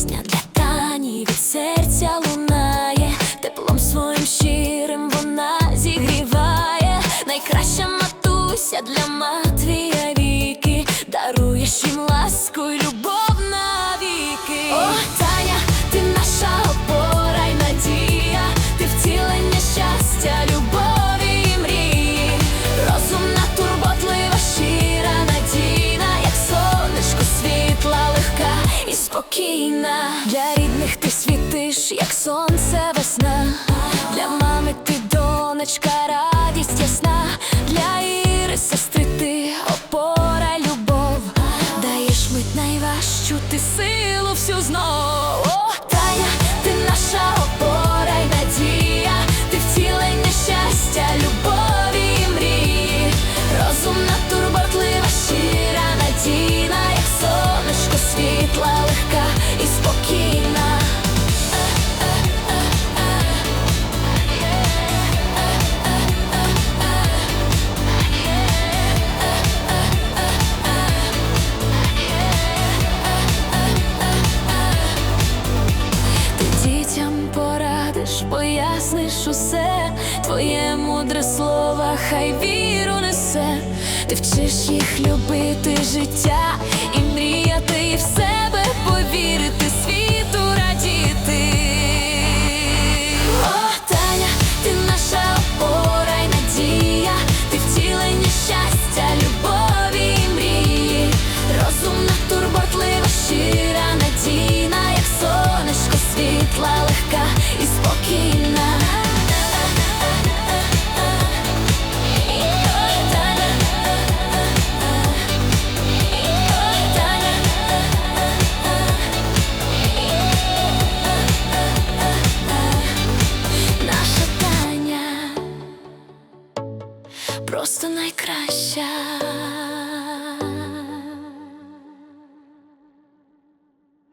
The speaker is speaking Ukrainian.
Пісня для Тані від серця лунає, теплом своїм щирим вона зігріває, найкраща матуся для Матвія віки, даруєш їм ласку. Світиш, як сонце весна. Для мами ти донечка, радість ясна. Для Іри сестри ти опора, любов. Даєш мить найважчу, ти силу всю знов. О, Таня, ти наша опора й надія, ти втілення щастя, любові і мрії, розумна, турботлива, щира, надійна, як сонечко світла, дітям порадиш, поясниш усе, твоє мудре слово, хай віру несе, ти вчиш їх любити життя і мріяти, і в себе повірити, просто найкраща.